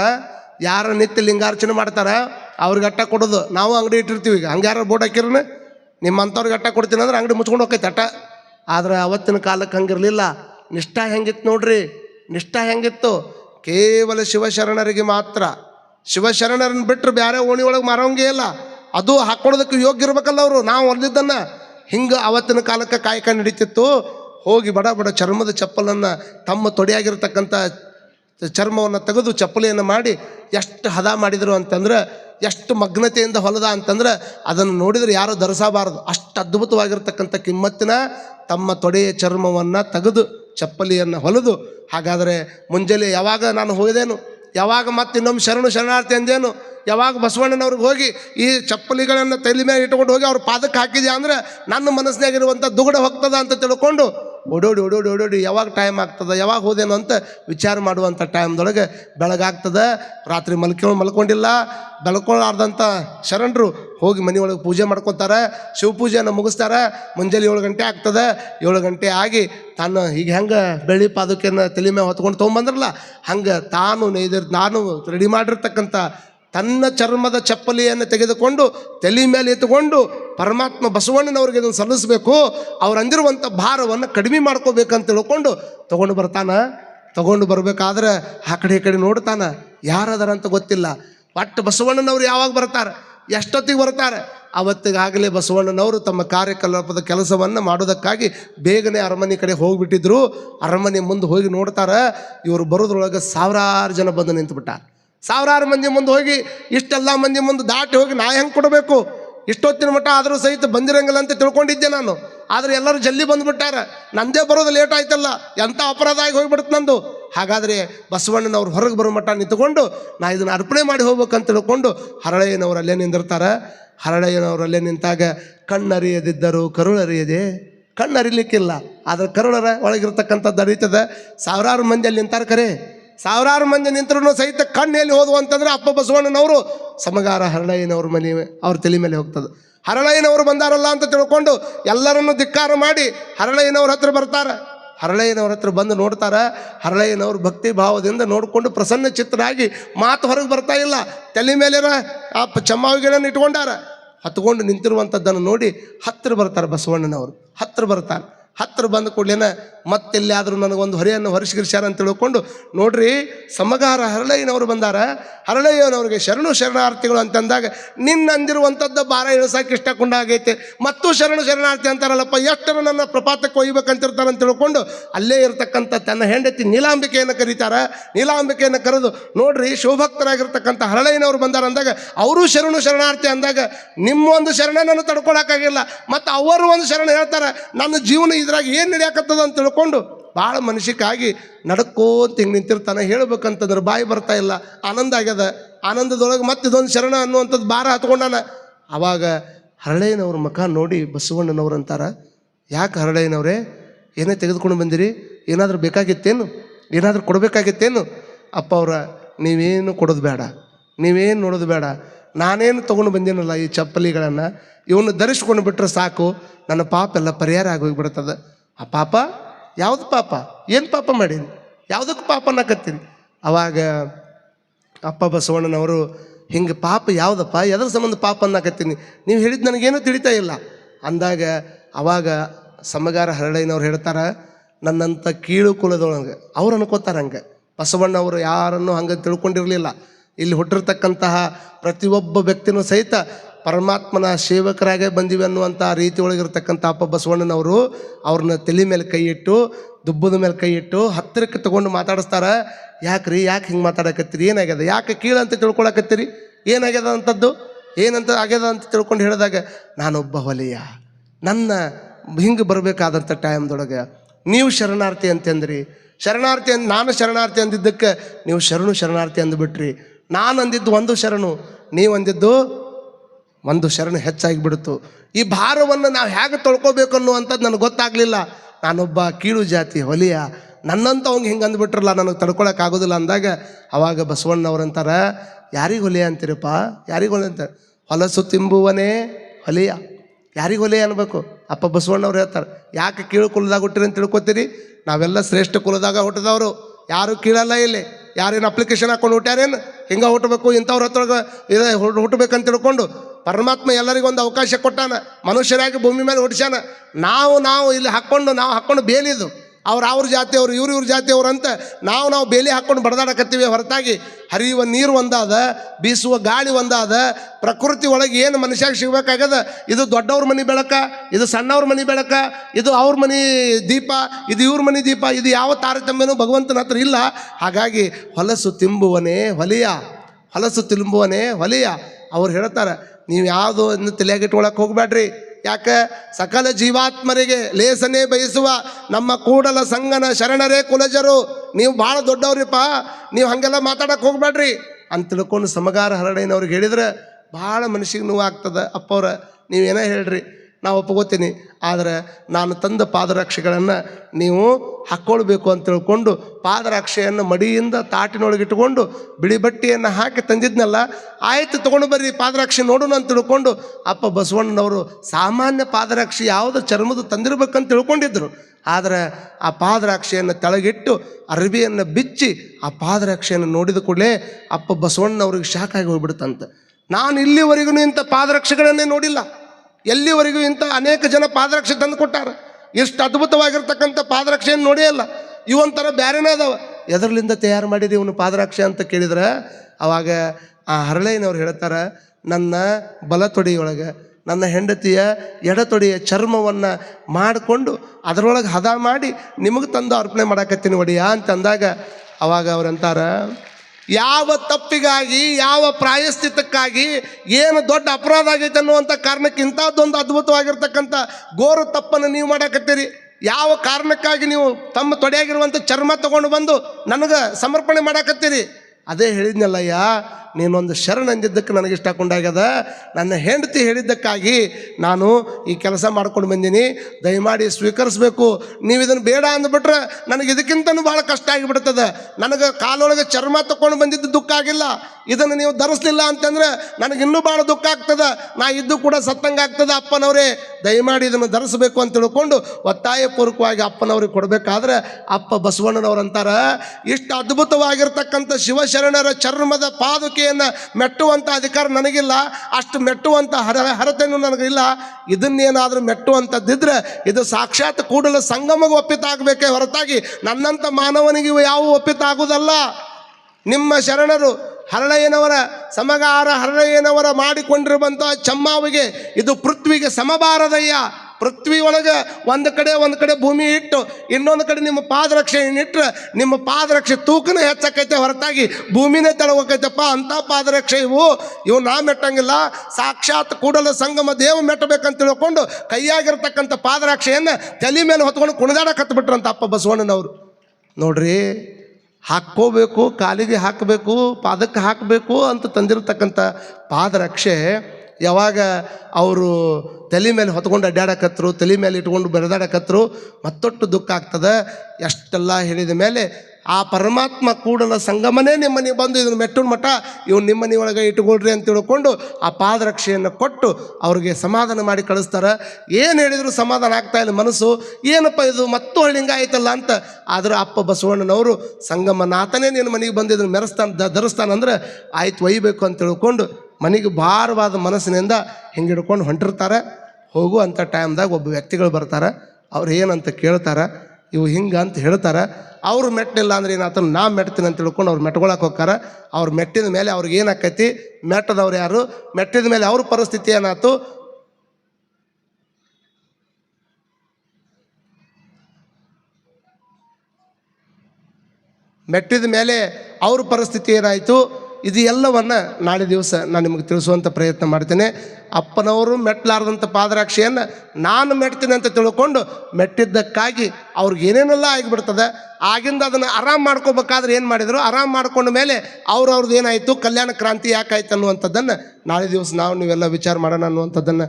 ಯಾರು ನಿತ್ಯ ಲಿಂಗಾರ್ಚನೆ ಮಾಡ್ತಾರ, ಅವ್ರಿಗೆ ಅಟ್ಟ ಕೊಡೋದು. ನಾವು ಅಂಗಡಿ ಇಟ್ಟಿರ್ತೀವಿ ಈಗ. ಹಂಗೆ ಯಾರು ಬೋರ್ಡ್ ಹಾಕಿರನ? ನಿಮ್ಮಂಥವ್ರಿಗೆ ಅಟ್ಟ ಕೊಡ್ತೀನಿ ಅಂದ್ರೆ ಅಂಗಡಿ ಮುಚ್ಕೊಂಡು ಹೋಗ್ತೈತೆ ಅಟ್ಟ. ಆದ್ರೆ ಅವತ್ತಿನ ಕಾಲಕ್ಕೆ ಹಂಗಿರಲಿಲ್ಲ. ನಿಷ್ಠಾ ಹೆಂಗಿತ್ತು ನೋಡ್ರಿ. ನಿಷ್ಠಾ ಹೆಂಗಿತ್ತು? ಕೇವಲ ಶಿವಶರಣರಿಗೆ ಮಾತ್ರ. ಶಿವಶರಣರನ್ನ ಬಿಟ್ಟರೆ ಬೇರೆ ಓಣಿ ಒಳಗೆ ಮಾರೋಂಗೇ ಇಲ್ಲ. ಅದು ಹಾಕ್ಕೊಡೋದಕ್ಕೆ ಯೋಗ್ಯ ಇರ್ಬೇಕಲ್ಲ ಅವರು. ನಾವು ಹೊಲಿದ್ದನ್ನು ಹಿಂಗೆ ಅವತ್ತಿನ ಕಾಲಕ್ಕೆ ಕಾಯಕ ನಡೀತಿತ್ತು. ಹೋಗಿ ಬಡ ಬಡ ಚರ್ಮದ ಚಪ್ಪಲನ್ನು ತಮ್ಮ ತೊಡೆಯಾಗಿರ್ತಕ್ಕಂಥ ಚರ್ಮವನ್ನು ತೆಗೆದು ಚಪ್ಪಲಿಯನ್ನು ಮಾಡಿ ಎಷ್ಟು ಹದ ಮಾಡಿದರು ಅಂತಂದ್ರೆ, ಎಷ್ಟು ಮಗ್ನತೆಯಿಂದ ಹೊಲದ ಅಂತಂದ್ರೆ, ಅದನ್ನು ನೋಡಿದರೆ ಯಾರೂ ಧರಿಸಬಾರದು. ಅಷ್ಟು ಅದ್ಭುತವಾಗಿರ್ತಕ್ಕಂಥ ಕಿಮ್ಮತ್ತಿನ ತಮ್ಮ ತೊಡೆಯ ಚರ್ಮವನ್ನು ತೆಗೆದು ಚಪ್ಪಲಿಯನ್ನು ಹೊಲಿದು, ಹಾಗಾದರೆ ಮುಂಜಾನೆ ಯಾವಾಗ ನಾನು ಹೋಗಿದೇನು ಯಾವಾಗ ಮತ್ತೆ ಇನ್ನೊಮ್ಮೆ ಶರಣು ಶರಣಾರ್ಥಿ ಅಂದೇನು? ಯಾವಾಗ ಬಸವಣ್ಣನವ್ರಿಗೆ ಹೋಗಿ ಈ ಚಪ್ಪಲಿಗಳನ್ನು ತಲೆ ಮೇಲೆ ಇಟ್ಕೊಂಡು ಹೋಗಿ ಅವ್ರ ಪಾದಕ್ಕೆ ಹಾಕಿದ್ಯಾ ಅಂದ್ರೆ, ನನ್ನ ಮನಸ್ಸಿನಾಗಿರುವಂಥ ದುಗುಡ ಹೋಗ್ತದ ಅಂತ ತಿಳ್ಕೊಂಡು ಓಡೋಡಿ ಓಡೋಡಿ ಓಡೋಡಿ, ಯಾವಾಗ ಟೈಮ್ ಆಗ್ತದೆ, ಯಾವಾಗ ಹೋದೇನು ಅಂತ ವಿಚಾರ ಮಾಡುವಂಥ ಟೈಮ್ದೊಳಗೆ ಬೆಳಗಾಗ್ತದೆ. ರಾತ್ರಿ ಮಲ್ಕೊಂಡು ಮಲ್ಕೊಂಡಿಲ್ಲ ಬೆಳ್ಕೊಳ್ಳಾರ್ದಂಥ ಶರಣರು ಹೋಗಿ ಮನೆ ಒಳಗೆ ಪೂಜೆ ಮಾಡ್ಕೊತಾರೆ. ಶಿವ ಪೂಜೆಯನ್ನು ಮುಗಿಸ್ತಾರೆ. ಮುಂಜಾನೆ ಏಳು ಗಂಟೆ ಆಗ್ತದೆ. ಏಳು ಗಂಟೆ ಆಗಿ ತಾನು ಈಗ ಹೆಂಗೆ ಬೆಳ್ಳಿ ಪಾದುಕೆಯನ್ನು ತಲೆ ಮೇಲೆ ಹೊತ್ಕೊಂಡು ತೊಗೊಂಬಂದ್ರಲ್ಲ ಹಂಗೆ ತಾನು ನೈದಿರ್ ನಾನು ರೆಡಿ ಮಾಡಿರ್ತಕ್ಕಂಥ ತನ್ನ ಚರ್ಮದ ಚಪ್ಪಲಿಯನ್ನು ತೆಗೆದುಕೊಂಡು ತಲೆ ಮೇಲೆ ಎತ್ತುಕೊಂಡು ಪರಮಾತ್ಮ ಬಸವಣ್ಣನವ್ರಿಗೆ ಇದನ್ನು ಸಲ್ಲಿಸಬೇಕು. ಅವ್ರು ಅಂದಿರುವಂಥ ಭಾರವನ್ನು ಕಡಿಮೆ ಮಾಡ್ಕೋಬೇಕಂತ ತಿಳ್ಕೊಂಡು ತಗೊಂಡು ಬರ್ತಾನ. ತಗೊಂಡು ಬರಬೇಕಾದ್ರೆ ಆ ಕಡೆ ಈ ಕಡೆ ನೋಡ್ತಾನ. ಯಾರದಾರ ಅಂತ ಗೊತ್ತಿಲ್ಲ. ಒಟ್ಟು ಬಸವಣ್ಣನವ್ರು ಯಾವಾಗ ಬರ್ತಾರೆ? ಎಷ್ಟೊತ್ತಿಗೆ ಬರ್ತಾರೆ? ಅವತ್ತಿಗಾಗಲೇ ಬಸವಣ್ಣನವರು ತಮ್ಮ ಕಾರ್ಯಕಲಾಪದ ಕೆಲಸವನ್ನು ಮಾಡೋದಕ್ಕಾಗಿ ಬೇಗನೆ ಅರಮನೆ ಕಡೆ ಹೋಗಿಬಿಟ್ಟಿದ್ರು. ಅರಮನೆ ಮುಂದೆ ಹೋಗಿ ನೋಡ್ತಾರೆ. ಇವರು ಬರೋದ್ರೊಳಗೆ ಸಾವಿರಾರು ಜನ ಬಂದು ನಿಂತುಬಿಟ್ಟಾರೆ. ಸಾವಿರಾರು ಮಂದಿ ಮುಂದೆ ಹೋಗಿ, ಇಷ್ಟೆಲ್ಲ ಮಂದಿ ಮುಂದೆ ದಾಟಿ ಹೋಗಿ ನಾ ಹೆಂಗೆ ಕೊಡಬೇಕು? ಇಷ್ಟೊತ್ತಿನ ಮಟ್ಟ ಆದರೂ ಸಹಿತ ಬಂದಿರಂಗಿಲ್ಲ ಅಂತ ತಿಳ್ಕೊಂಡಿದ್ದೆ ನಾನು. ಆದರೆ ಎಲ್ಲರೂ ಜಲ್ದಿ ಬಂದುಬಿಟ್ಟಾರೆ. ನಂದೇ ಬರೋದು ಲೇಟ್ ಆಯ್ತಲ್ಲ ಎಂಥ ಅಪರಾಧ ಆಗಿ ಹೋಗಿಬಿಡ್ತು ನಂದು? ಹಾಗಾದರೆ ಬಸವಣ್ಣನವ್ರು ಹೊರಗೆ ಬರೋ ಮಟ್ಟ ನಿಂತ್ಕೊಂಡು ನಾ ಇದನ್ನು ಅರ್ಪಣೆ ಮಾಡಿ ಹೋಗ್ಬೇಕಂತ ತಿಳ್ಕೊಂಡು ಹರಳಯ್ಯನವ್ರು ಅಲ್ಲೇ ನಿಂದಿರ್ತಾರೆ. ಹರಳಯ್ಯನವ್ರು ಅಲ್ಲೇ ನಿಂತಾಗ ಕಣ್ಣರಿಯದಿದ್ದರು ಕರುಳರಿಯದೆ? ಕಣ್ಣರಿಲಿಕ್ಕಿಲ್ಲ. ಆದ್ರೆ ಕರುಳರ ಒಳಗಿರ್ತಕ್ಕಂಥದ್ದು ಅರಿತದೆ ಸಾವಿರಾರು ಮಂದಿ ಅಲ್ಲಿ ನಿಂತಾರೆ ಕರೆ. ಸಾವಿರಾರು ಮಂದಿ ನಿಂತರೂ ಸಹಿತ ಕಣ್ಣು ಎಲ್ಲಿ ಹೋದ್ವು ಅಂತಂದ್ರೆ ಅಪ್ಪ ಬಸವಣ್ಣನವರು, ಸಮಗಾರ ಹರಳಯ್ಯನವ್ರ ಮನೆ ಅವ್ರ ತಲೆ ಮೇಲೆ ಹೋಗ್ತದೆ. ಹರಳಯ್ಯನವರು ಬಂದಾರಲ್ಲ ಅಂತ ತಿಳ್ಕೊಂಡು ಎಲ್ಲರನ್ನು ಧಿಕ್ಕಾರ ಮಾಡಿ ಹರಳಯ್ಯನವ್ರ ಹತ್ರ ಬರ್ತಾರೆ. ಹರಳಯ್ಯನವ್ರ ಹತ್ರ ಬಂದು ನೋಡ್ತಾರೆ. ಹರಳಯ್ಯನವ್ರು ಭಕ್ತಿ ಭಾವದಿಂದ ನೋಡಿಕೊಂಡು ಪ್ರಸನ್ನ ಚಿತ್ತರಾಗಿ ಮಾತು ಹೊರಗೆ ಬರ್ತಾ ಇಲ್ಲ. ತಲೆ ಮೇಲಿರ ಆ ಚಮ್ಮಾವಿಗಳನ್ನು ಇಟ್ಕೊಂಡಾರ. ಹತ್ಕೊಂಡು ನಿಂತಿರುವಂಥದ್ದನ್ನು ನೋಡಿ ಹತ್ತಿರ ಬರ್ತಾರೆ ಬಸವಣ್ಣನವರು. ಹತ್ತಿರ ಬರ್ತಾರೆ. ಹತ್ತಿರ ಬಂದ ಕೂಡಲೇನ ಮತ್ತೆಲ್ಲಾದರೂ ನನಗೊಂದು ಹೊರೆಯನ್ನು ಹೊರಿಸಿಗಿರ್ಸ್ಯಾರ ಅಂತ ತಿಳ್ಕೊಂಡು ನೋಡ್ರಿ ಸಮಗಾರ ಹರಳಯ್ಯನವರು ಬಂದಾರ. ಹರಳಯ್ಯನವ್ರಿಗೆ ಶರಣು ಶರಣಾರ್ಥಿಗಳು ಅಂತಂದಾಗ ನಿನ್ನ ಅಂದಿರುವಂಥದ್ದು ಭಾರ ಇಳಿಸಕ್ಕೆ ಇಷ್ಟಕೊಂಡಾಗೈತೆ ಮತ್ತು ಶರಣು ಶರಣಾರ್ಥಿ ಅಂತಾರಲ್ಲಪ್ಪ, ಎಷ್ಟರ ನನ್ನ ಪ್ರಪಾತಕ್ಕೆ ಒಯ್ಬೇಕಂತಿರ್ತಾರೆ ಅಂತ ತಿಳ್ಕೊಂಡು ಅಲ್ಲೇ ಇರತಕ್ಕಂಥ ತನ್ನ ಹೆಂಡತಿ ನೀಲಾಂಬಿಕೆಯನ್ನು ಕರೀತಾರ. ನೀಲಾಂಬಿಕೆಯನ್ನು ಕರೆದು ನೋಡ್ರಿ ಶಿವಭಕ್ತರಾಗಿರ್ತಕ್ಕಂಥ ಹರಳಯ್ಯನವರು ಬಂದಾರ ಅಂದಾಗ ಅವರು ಶರಣು ಶರಣಾರ್ಥಿ ಅಂದಾಗ ನಿಮ್ಮ ಒಂದು ಶರಣ ನಾನು ತಡ್ಕೊಳಕ್ಕಾಗಿಲ್ಲ. ಮತ್ತು ಅವರು ಒಂದು ಶರಣ ಹೇಳ್ತಾರೆ, ನನ್ನ ಜೀವನ ಇದ್ರಾಗ ಏನು ನಡೆಯಕತ್ತದ ಅಂತ ತಿಳ್ಕೊಂಡು ಭಾಳ ಮನುಷ್ಯಕ್ಕಾಗಿ ನಡ್ಕೋತ ಹಿಂಗೆ ನಿಂತಿರ್ತಾನೆ. ಹೇಳ್ಬೇಕಂತಂದ್ರೆ ಬಾಯಿ ಬರ್ತಾ ಇಲ್ಲ. ಆನಂದ ಆಗ್ಯದ. ಆನಂದದೊಳಗೆ ಮತ್ತೆ ಇದೊಂದು ಶರಣ ಅನ್ನುವಂಥದ್ದು ಭಾರ ಹತ್ಕೊಂಡಾನ. ಅವಾಗ ಹರಳೆಯನವ್ರ ಮುಖ ನೋಡಿ ಬಸವಣ್ಣನವ್ರು ಅಂತಾರೆ, ಯಾಕೆ ಹರಳೆಯನವ್ರೆ, ಏನೇ ತೆಗೆದುಕೊಂಡು ಬಂದಿರಿ? ಏನಾದರೂ ಬೇಕಾಗಿತ್ತೇನು? ಏನಾದರೂ ಕೊಡಬೇಕಾಗಿತ್ತೇನು? ಅಪ್ಪ ಅವರ, ನೀವೇನು ಕೊಡೋದು ಬೇಡ. ನೀವೇನು ನೋಡೋದು ಬೇಡ. ನಾನೇನು ತೊಗೊಂಡು ಬಂದೇನಲ್ಲ ಈ ಚಪ್ಪಲಿಗಳನ್ನು? ಇವನ್ನ ಧರಿಸ್ಕೊಂಡು ಬಿಟ್ಟರೆ ಸಾಕು. ನನ್ನ ಪಾಪ ಎಲ್ಲ ಪರಿಹಾರ ಆಗೋಗ್ಬಿಡ್ತದೆ ಆ ಪಾಪ? ಯಾವ್ದು ಪಾಪ? ಏನು ಪಾಪ ಮಾಡೀನಿ ಯಾವುದಕ್ಕೆ ಪಾಪ ಅನ್ನಕತ್ತೀರಿ ಅವಾಗ ಅಪ್ಪ ಬಸವಣ್ಣನವರು, ಹಿಂಗೆ ಪಾಪ ಯಾವುದಪ್ಪ? ಎದ್ರ ಸಂಬಂಧ ಪಾಪ ಅನ್ನಕತ್ತೀನಿ ನೀವು ಹೇಳಿದ್ದು ನನಗೇನು ತಿಳಿತಾ ಇಲ್ಲ. ಅಂದಾಗ ಅವಾಗ ಸಮಗಾರ ಹರಳಯ್ಯನವ್ರು ಹೇಳ್ತಾರೆ ನನ್ನಂಥ ಕೀಳು ಕುಲದೊಳಗೆ, ಅವ್ರು ಅನ್ಕೋತಾರೆ ಹಂಗೆ. ಬಸವಣ್ಣವರು ಯಾರನ್ನು ಹಂಗೆ ತಿಳ್ಕೊಂಡಿರಲಿಲ್ಲ. ಇಲ್ಲಿ ಹುಟ್ಟಿರ್ತಕ್ಕಂತಹ ಪ್ರತಿಯೊಬ್ಬ ವ್ಯಕ್ತಿನೂ ಸಹಿತ ಪರಮಾತ್ಮನ ಸೇವಕರಾಗೇ ಬಂದಿವೆ ಅನ್ನುವಂಥ ರೀತಿ ಒಳಗಿರ್ತಕ್ಕಂಥ ಅಪ್ಪ ಬಸವಣ್ಣನವರು ಅವ್ರನ್ನ ತಲೆ ಮೇಲೆ ಕೈ ಇಟ್ಟು, ದುಬ್ಬದ ಮೇಲೆ ಕೈ ಇಟ್ಟು ಹತ್ತಿರಕ್ಕೆ ತಗೊಂಡು ಮಾತಾಡಿಸ್ತಾರ. ರೀ ಯಾಕೆ ಹಿಂಗೆ ಮಾತಾಡಕತ್ತೀರಿ? ಏನಾಗ್ಯದ? ಯಾಕೆ ಕೀಳಂತ ತಿಳ್ಕೊಳಕತ್ತೀರಿ? ಏನಾಗ್ಯದ ಅಂಥದ್ದು ಏನಂತ ಆಗ್ಯದ ಅಂತ ತಿಳ್ಕೊಂಡು ಹೇಳಿದಾಗ, ನಾನೊಬ್ಬ ಹೊಲೆಯ ನನ್ನ ಹಿಂಗೆ ಬರಬೇಕಾದಂಥ ಟೈಮ್ದೊಳಗೆ ನೀವು ಶರಣಾರ್ಥಿ ಅಂತಂದ್ರಿ. ಶರಣಾರ್ಥಿ ಅಂದ್, ನಾನು ಶರಣಾರ್ಥಿ ಅಂದಿದ್ದಕ್ಕೆ ನೀವು ಶರಣು ಶರಣಾರ್ಥಿ ಅಂದ್ಬಿಟ್ರಿ. ನಾನು ಅಂದಿದ್ದು ಒಂದು ಶರಣು ನೀವು ಅಂದಿದ್ದು ಒಂದು ಶರಣ ಹೆಚ್ಚಾಗಿ ಬಿಡ್ತು ಈ ಭಾರವನ್ನು ನಾವು ಹೇಗೆ ತೊಳ್ಕೊಬೇಕು ಅನ್ನುವಂಥದ್ದು ನನಗೆ ಗೊತ್ತಾಗಲಿಲ್ಲ. ನಾನೊಬ್ಬ ಕೀಳು ಜಾತಿ ಹೊಲಿಯ. ನನ್ನಂತ ಅವ್ಗೆ ಹಿಂಗೆ ಅಂದ್ಬಿಟ್ರಲ್ಲ, ನನಗೆ ತಡ್ಕೊಳಕ್ಕಾಗೋದಿಲ್ಲ ಅಂದಾಗ ಅವಾಗ ಬಸವಣ್ಣವ್ರಂತಾರ ಯಾರಿಗೆ ಹೊಲಿಯ ಅಂತೀರಪ್ಪ? ಯಾರಿಗೆ ಹೊಲೆ ಅಂತ ಹೊಲಸು ತಿಂಬುವನೇ ಹೊಲಿಯ. ಯಾರಿಗೆ ಹೊಲಿಯ? ಅನ್ಬೇಕು. ಅಪ್ಪ ಬಸವಣ್ಣವ್ರು ಹೇಳ್ತಾರೆ, ಯಾಕೆ ಕೀಳು ಕುಲದಾಗ ಹುಟ್ಟಿರಿ ಅಂತ ತಿಳ್ಕೊತೀರಿ? ನಾವೆಲ್ಲ ಶ್ರೇಷ್ಠ ಕುಲದಾಗ ಹುಟ್ಟಿದವರು. ಯಾರು ಕೀಳಲ್ಲ ಇಲ್ಲಿ. ಯಾರೇನು ಅಪ್ಲಿಕೇಶನ್ ಹಾಕೊಂಡು ಹುಟ್ಟ್ಯಾರೇನು ಹಿಂಗೆ ಹುಟ್ಟಬೇಕು? ಇಂಥವ್ರ ಹತ್ರ ಇದೆ ಹುಟ್- ಹುಟ್ಟಬೇಕಂತ ತಿಳ್ಕೊಂಡು ಪರಮಾತ್ಮ ಎಲ್ಲರಿಗೂ ಒಂದು ಅವಕಾಶ ಕೊಟ್ಟಾನ. ಮನುಷ್ಯರಾಗಿ ಭೂಮಿ ಮೇಲೆ ಹುಟ್ಟಿಸ್ಯಾನ ನಾವು ನಾವು ಇಲ್ಲಿ ಹಾಕ್ಕೊಂಡು, ನಾವು ಹಾಕ್ಕೊಂಡು ಬೇಲಿದು. ಅವ್ರು ಅವ್ರ ಜಾತಿಯವರು ಇವ್ರು ಇವ್ರ ಜಾತಿಯವ್ರು ಅಂತ ನಾವು ನಾವು ಬೇಲಿ ಹಾಕ್ಕೊಂಡು ಬಡದಾಡಕತ್ತೀವಿ ಹೊರತಾಗಿ. ಹರಿಯುವ ನೀರು ಒಂದಾದ, ಬೀಸುವ ಗಾಳಿ ಒಂದಾದ, ಪ್ರಕೃತಿ ಒಳಗೆ ಏನು ಮನುಷ್ಯಾಗ ಸಿಗಬೇಕಾಗ್ಯದ ಇದು ದೊಡ್ಡವ್ರ ಮನೆ ಬೆಳಕ, ಇದು ಸಣ್ಣವ್ರ ಮನೆ ಬೆಳಕ, ಇದು ಅವ್ರ ಮನೆ ದೀಪ, ಇದು ಇವ್ರ ಮನೆ ದೀಪ, ಇದು ಯಾವ ತಾರತಮ್ಯನೂ ಭಗವಂತನ ಹತ್ರ ಇಲ್ಲ. ಹಾಗಾಗಿ ಹೊಲಸು ತಿಂಬುವನೇ ಹೊಲಿಯ, ಹೊಲಸು ತಿಂಬುವನೇ ಹೊಲಿಯ. ಅವ್ರು ಹೇಳ್ತಾರೆ, ನೀವು ಯಾವುದು ಇನ್ನು ತಲೆಯಾಗಿಟ್ಕೊಳಕ್ಕೆ ಹೋಗ್ಬೇಡ್ರಿ ಯಾಕೆ? ಸಕಲ ಜೀವಾತ್ಮರಿಗೆ ಲೇಸನೆ ಬಯಸುವ ನಮ್ಮ ಕೂಡಲ ಸಂಗನ ಶರಣರೇ ಕುಲಜರು. ನೀವು ಭಾಳ ದೊಡ್ಡವ್ರಿಪ್ಪ, ನೀವು ಹಾಗೆಲ್ಲ ಮಾತಾಡಕ್ಕೆ ಹೋಗ್ಬೇಡ್ರಿ ಅಂತ ತಿಳ್ಕೊಂಡು ಸಮಗಾರ ಹರಡೈನವ್ರಿಗೆ ಹೇಳಿದ್ರೆ ಭಾಳ ಮನಸ್ಸಿಗೆ ನೋವು ಆಗ್ತದೆ ಅಪ್ಪವ್ರ, ನೀವೇನೋ ಹೇಳ್ರಿ. ನಾವು ಒಪ್ಕೋತೀನಿ. ಆದರೆ ನಾನು ತಂದ ಪಾದರಕ್ಷೆಗಳನ್ನು ನೀವು ಹಾಕ್ಕೊಳ್ಬೇಕು ಅಂತ ತಿಳ್ಕೊಂಡು ಪಾದರಕ್ಷೆಯನ್ನು ಮಡಿಯಿಂದ ತಾಟಿನೊಳಗಿಟ್ಕೊಂಡು ಬಿಳಿ ಬಟ್ಟೆಯನ್ನು ಹಾಕಿ ತಂದಿದ್ನಲ್ಲ, ಆಯಿತು ತೊಗೊಂಡು ಬರ್ರಿ ಪಾದರಕ್ಷೆ ನೋಡೋಣ ಅಂತ ತಿಳ್ಕೊಂಡು ಅಪ್ಪ ಬಸವಣ್ಣನವರು ಸಾಮಾನ್ಯ ಪಾದರಕ್ಷೆ ಯಾವುದು ಚರ್ಮದ ತಂದಿರಬೇಕಂತ ತಿಳ್ಕೊಂಡಿದ್ರು. ಆದರೆ ಆ ಪಾದರಕ್ಷೆಯನ್ನು ತೆಳಗಿಟ್ಟು ಅರಬಿಯನ್ನು ಬಿಚ್ಚಿ ಆ ಪಾದರಕ್ಷೆಯನ್ನು ನೋಡಿದ ಕೂಡಲೇ ಅಪ್ಪ ಬಸವಣ್ಣನವ್ರಿಗೆ ಶಾಖ ಆಗಿ ನಾನು ಇಲ್ಲಿವರೆಗೂ ಇಂಥ ಪಾದರಕ್ಷೆಗಳನ್ನೇ ನೋಡಿಲ್ಲ. ಎಲ್ಲಿವರೆಗೂ ಇಂಥ ಅನೇಕ ಜನ ಪಾದರಕ್ಷೆ ತಂದು ಕೊಟ್ಟಾರ? ಎಷ್ಟು ಅದ್ಭುತವಾಗಿರ್ತಕ್ಕಂಥ ಪಾದರಕ್ಷೆಯನ್ನು ನೋಡೇ ಇಲ್ಲ. ಇವಂಥರ ಬ್ಯಾರೇನೇ ಅದಾವ. ಎದರ್ಲಿಂದ ತಯಾರು ಮಾಡಿರಿ ಇವನು ಪಾದರಕ್ಷೆ ಅಂತ ಕೇಳಿದ್ರೆ, ಅವಾಗ ಆ ಹರಳಯ್ಯನವ್ರು ಹೇಳ್ತಾರೆ, ನನ್ನ ಬಲ ತೊಡೆಯೊಳಗೆ ನನ್ನ ಹೆಂಡತಿಯ ಎಡತೊಡೆಯ ಚರ್ಮವನ್ನು ಮಾಡಿಕೊಂಡು ಅದರೊಳಗೆ ಹದ ಮಾಡಿ ನಿಮಗೆ ತಂದು ಅರ್ಪಣೆ ಮಾಡಾಕತ್ತೀನಿ ಒಡಿಯ ಅಂತಂದಾಗ ಅವಾಗ ಅವ್ರಂತಾರ ಯಾವ ತಪ್ಪಿಗಾಗಿ, ಯಾವ ಪ್ರಾಯಶ್ಚಿತ್ತಕ್ಕಾಗಿ, ಏನು ದೊಡ್ಡ ಅಪರಾಧ ಆಗೈತೆ ಅನ್ನುವಂಥ ಕಾರಣಕ್ಕೆ ಇಂಥದ್ದೊಂದು ಅದ್ಭುತವಾಗಿರ್ತಕ್ಕಂಥ ಗೋರು ತಪ್ಪನ್ನು ನೀವು ಮಾಡಕತ್ತೀರಿ. ಯಾವ ಕಾರಣಕ್ಕಾಗಿ ನೀವು ತಮ್ಮ ತೊಡೆಯಾಗಿರುವಂಥ ಚರ್ಮ ತಗೊಂಡು ಬಂದು ನನಗೆ ಸಮರ್ಪಣೆ ಮಾಡಕತ್ತೀರಿ? ಅದೇ ಹೇಳಿದ್ನಲ್ಲಯ್ಯ ನೀನೊಂದು ಶರಣ ಅಂದಿದ್ದಕ್ಕೆ ನನಗೆ ಇಷ್ಟ ಕೊಂಡಾಗ್ಯದ. ನನ್ನ ಹೆಂಡತಿ ಹೇಳಿದ್ದಕ್ಕಾಗಿ ನಾನು ಈ ಕೆಲಸ ಮಾಡ್ಕೊಂಡು ಬಂದೀನಿ. ದಯಮಾಡಿ ಸ್ವೀಕರಿಸ್ಬೇಕು. ನೀವು ಇದನ್ನು ಬೇಡ ಅಂದ್ಬಿಟ್ರೆ ನನಗೆ ಇದಕ್ಕಿಂತನೂ ಭಾಳ ಕಷ್ಟ ಆಗಿಬಿಡ್ತದೆ. ನನಗೆ ಕಾಲೊಳಗೆ ಚರ್ಮ ತಗೊಂಡು ಬಂದಿದ್ದು ದುಃಖ ಆಗಿಲ್ಲ. ಇದನ್ನು ನೀವು ಧರಿಸ್ಲಿಲ್ಲ ಅಂತಂದ್ರೆ ನನಗೆ ಇನ್ನೂ ಭಾಳ ದುಃಖ ಆಗ್ತದೆ. ನಾ ಇದ್ದು ಕೂಡ ಸತ್ತಂಗೆ ಆಗ್ತದೆ ಅಪ್ಪನವರೇ. ದಯಮಾಡಿ ಇದನ್ನು ಧರಿಸಬೇಕು ಅಂತ ತಿಳ್ಕೊಂಡು ಒತ್ತಾಯಪೂರ್ವಕವಾಗಿ ಅಪ್ಪನವ್ರಿಗೆ ಕೊಡಬೇಕಾದ್ರೆ ಅಪ್ಪ ಬಸವಣ್ಣನವ್ರು ಅಂತಾರೆ, ಇಷ್ಟು ಅದ್ಭುತವಾಗಿರ್ತಕ್ಕಂಥ ಶಿವಶರಣರ ಚರ್ಮದ ಪಾದುಕೆಯನ್ನು ಮೆಟ್ಟುವಂಥ ಅಧಿಕಾರ ನನಗಿಲ್ಲ. ಅಷ್ಟು ಮೆಟ್ಟುವಂಥ ಹರ ಹರತೆಯೂ ನನಗಿಲ್ಲ. ಇದನ್ನೇನಾದರೂ ಮೆಟ್ಟುವಂಥದ್ದಿದ್ರೆ ಇದು ಸಾಕ್ಷಾತ್ ಕೂಡಲ ಸಂಗಮಗೆ ಒಪ್ಪಿತಾಗಬೇಕೇ ಹೊರತಾಗಿ ನನ್ನಂಥ ಮಾನವನಿಗೆ ಇವು ಯಾವ ಒಪ್ಪಿತಾಗುವುದಲ್ಲ ನಿಮ್ಮ ಶರಣರು ಹರಳಯ್ಯನವರ ಸಮಗಾರ ಹರಳಯ್ಯನವರ ಮಾಡಿಕೊಂಡಿರುವಂಥ ಚಮ್ಮಾವಿಗೆ ಇದು ಪೃಥ್ವಿಗೆ ಸಮಬಾರದಯ್ಯ ಪೃಥ್ವಿ ಒಳಗೆ ಒಂದು ಕಡೆ ಒಂದು ಕಡೆ ಭೂಮಿ ಇಟ್ಟು ಇನ್ನೊಂದು ಕಡೆ ನಿಮ್ಮ ಪಾದರಕ್ಷೆ ಇಟ್ಟರೆ ನಿಮ್ಮ ಪಾದರಕ್ಷೆ ತೂಕನ ಹೆಚ್ಚಾಕೈತೆ ಹೊರತಾಗಿ ಭೂಮಿನೇ ತೆಳಗೋಕೈತಪ್ಪ, ಅಂಥ ಪಾದರಕ್ಷೆ ಇವು. ಇವು ನಾ ಮೆಟ್ಟಂಗಿಲ್ಲ. ಸಾಕ್ಷಾತ್ ಕೂಡಲ ಸಂಗಮ ದೇವ ಮೆಟ್ಟಬೇಕಂತ ತಿಳ್ಕೊಂಡು ಕೈಯಾಗಿರ್ತಕ್ಕಂಥ ಪಾದರಕ್ಷೆಯನ್ನು ತಲೆ ಮೇಲೆ ಹೊತ್ಕೊಂಡು ಕುಣಿದಾಡಕ್ಕೆ ಹತ್ಬಿಟ್ರಂತ ಅಪ್ಪ ಬಸವಣ್ಣನವರು. ನೋಡ್ರಿ, ಹಾಕ್ಕೋಬೇಕು, ಕಾಲಿಗೆ ಹಾಕಬೇಕು, ಪಾದಕ್ಕೆ ಹಾಕಬೇಕು ಅಂತ ತಂದಿರತಕ್ಕಂಥ ಪಾದರಕ್ಷೆ ಯಾವಾಗ ಅವರು ತಲೆ ಮೇಲೆ ಹೊತ್ಕೊಂಡು ಅಡ್ಡಾಡಕತ್ರು ತಲೆ ಮೇಲೆ ಇಟ್ಕೊಂಡು ಬೆರೆದಾಡಕತ್ರು ಮತ್ತೊಟ್ಟು ದುಃಖ ಆಗ್ತದೆ. ಎಷ್ಟೆಲ್ಲ ಹೇಳಿದ ಮೇಲೆ ಆ ಪರಮಾತ್ಮ ಕೂಡಲ ಸಂಗಮನೇ ನಿಮ್ಮ ಮನೆಗೆ ಬಂದು ಇದನ್ನು ಮೆಟ್ಟಿನ ಮಠ, ಇವ್ನು ನಿಮ್ಮ ಮನೆ ಒಳಗೆ ಇಟ್ಕೊಳ್ರಿ ಅಂತ ತಿಳ್ಕೊಂಡು ಆ ಪಾದರಕ್ಷೆಯನ್ನು ಕೊಟ್ಟು ಅವ್ರಿಗೆ ಸಮಾಧಾನ ಮಾಡಿ ಕಳಿಸ್ತಾರೆ. ಏನು ಹೇಳಿದ್ರು ಸಮಾಧಾನ ಆಗ್ತಾ ಇಲ್ಲ ಮನಸ್ಸು. ಏನಪ್ಪ ಇದು ಮತ್ತೂ ಹಳ್ಳಿಂಗ ಆಯ್ತಲ್ಲ ಅಂತ. ಆದ್ರೆ ಅಪ್ಪ ಬಸವಣ್ಣನವರು ಸಂಗಮನಾಥನೇ ನಿನ್ನ ಮನೆಗೆ ಬಂದು ಇದನ್ನು ಮೆರೆಸ್ತಾನೆ ಧರಿಸ್ತಾನಂದ್ರೆ ಆಯ್ತು ಒಯ್ಯಬೇಕು ಅಂತ ತಿಳ್ಕೊಂಡು ಮನೆಗೆ ಭಾರವಾದ ಮನಸ್ಸಿನಿಂದ ಹಿಂಗೆ ಹಿಡ್ಕೊಂಡು ಹೊಂಟಿರ್ತಾರೆ ಹೋಗುವಂಥ ಟೈಮ್ದಾಗ ಒಬ್ಬ ವ್ಯಕ್ತಿಗಳು ಬರ್ತಾರೆ. ಅವ್ರು ಏನಂತ ಕೇಳ್ತಾರೆ. ಇವು ಹಿಂಗೆ ಅಂತ ಹೇಳ್ತಾರೆ. ಅವರು ಮೆಟ್ಟಿಲ್ಲ ಅಂದ್ರೆ ಏನಾಯ್ತು ನಾ ಮೆಟ್ತೀನಿ ಅಂತ ತಿಳ್ಕೊಂಡು ಅವ್ರು ಮೆಟ್ಕೊಳಕ್ಕೆ ಹೋಗ್ತಾರೆ. ಅವ್ರು ಮೆಟ್ಟಿದ ಮೇಲೆ ಅವ್ರಿಗೆ ಏನಾಕೈತಿ? ಮೆಟ್ಟದವ್ರು ಯಾರು? ಮೆಟ್ಟಿದ ಮೇಲೆ ಅವ್ರ ಪರಿಸ್ಥಿತಿ ಏನಾಯ್ತು? ಮೆಟ್ಟಿದ ಮೇಲೆ ಅವ್ರ ಪರಿಸ್ಥಿತಿ ಏನಾಯಿತು? ಇದು ಎಲ್ಲವನ್ನು ನಾಳೆ ದಿವಸ ನಾನು ನಿಮಗೆ ತಿಳಿಸುವಂಥ ಪ್ರಯತ್ನ ಮಾಡ್ತೇನೆ. ಅಪ್ಪನವರು ಮೆಟ್ಟಲಾರ್ದಂಥ ಪಾದರಾಕ್ಷಿಯನ್ನು ನಾನು ಮೆಟ್ತೀನಿ ಅಂತ ತಿಳ್ಕೊಂಡು ಮೆಟ್ಟಿದ್ದಕ್ಕಾಗಿ ಅವ್ರಿಗೆ ಏನೇನೆಲ್ಲ ಆಗಿಬಿಡ್ತದೆ, ಆಗಿಂದ ಅದನ್ನು ಆರಾಮ್ ಮಾಡ್ಕೋಬೇಕಾದ್ರೆ ಏನು ಮಾಡಿದರು? ಆರಾಮ್ ಮಾಡ್ಕೊಂಡ ಮೇಲೆ ಅವ್ರವ್ರದ್ದು ಏನಾಯಿತು? ಕಲ್ಯಾಣ ಕ್ರಾಂತಿ ಯಾಕಾಯ್ತು ಅನ್ನುವಂಥದ್ದನ್ನು ನಾಳೆ ದಿವಸ ನಾವು ನೀವೆಲ್ಲ ವಿಚಾರ ಮಾಡೋಣ ಅನ್ನುವಂಥದ್ದನ್ನು